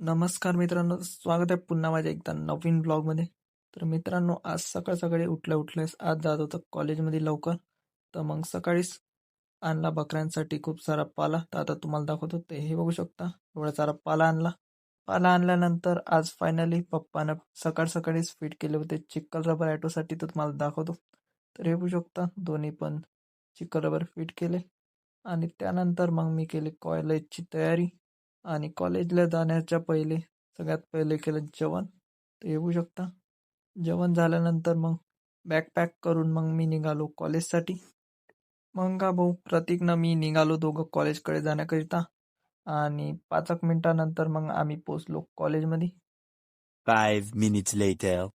नमस्कार मित्रांनो स्वागत आहे पुन्हा माझ्या एकदा नवीन ब्लॉगमध्ये. तर मित्रांनो आज सकाळ सकाळी उठल्या उठल्यास आज जात होतं कॉलेजमध्ये लवकर. तर मग सकाळीच आणला बकऱ्यांसाठी खूप सारा पाला. तर आता तुम्हाला दाखवतो ते हे बघू शकता. एवढा सारा पाला आणला. पाला आणल्यानंतर आज फायनली पप्पानं सकाळ सकाळीच फिट केले होते चिक्कल रबर ॲटोसाठी तर तुम्हाला दाखवतो. तर हे बघू शकता दोन्ही पण चिक्कल रबर फिट केले. आणि त्यानंतर मग मी केली कॉलेजची तयारी. आणि कॉलेजला जाण्याच्या पहिले सगळ्यात पहिले केलं जेवण. ते येऊ शकता. जेवण झाल्यानंतर मग बॅग पॅक करून मग मी निघालो कॉलेजसाठी. मग का भाऊ प्रतीकनं मी निघालो दोघं कॉलेजकडे जाण्याकरिता. आणि पाच एक मिनिटानंतर मग आम्ही पोचलो कॉलेजमध्ये. Five minutes later.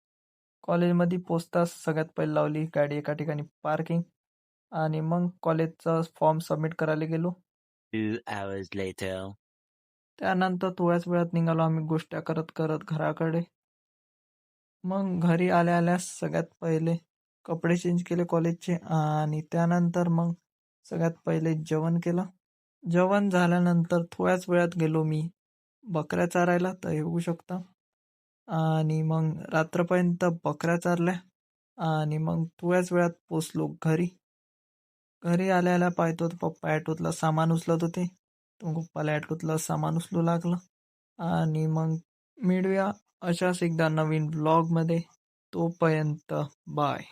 कॉलेजमध्ये पोचताच सगळ्यात पहिले लावली गाडी एका ठिकाणी पार्किंग आणि मग कॉलेजचा फॉर्म सबमिट करायला गेलो. Two hours later. त्यानंतर थोड्याच वेळात निघालो आम्ही गोष्ट्या करत करत घराकडे. मग घरी आल्या आल्यास सगळ्यात पहिले कपडे चेंज केले कॉलेजचे आणि त्यानंतर मग सगळ्यात पहिले जेवण केलं. जेवण झाल्यानंतर थोड्याच वेळात गेलो मी बकऱ्या चारायला तर येऊ शकता. आणि मग रात्रपर्यंत बकऱ्या चारल्या आणि मग थोड्याच वेळात पोचलो घरी. घरी आल्या आल्या पाहतो पप्पा ॲटोतला सामान उचलत होते. तर मग सामान उचलू लागलं। आणि मग मिळूया अशाच एकदा नवीन ब्लॉगमध्ये तोपर्यंत बाय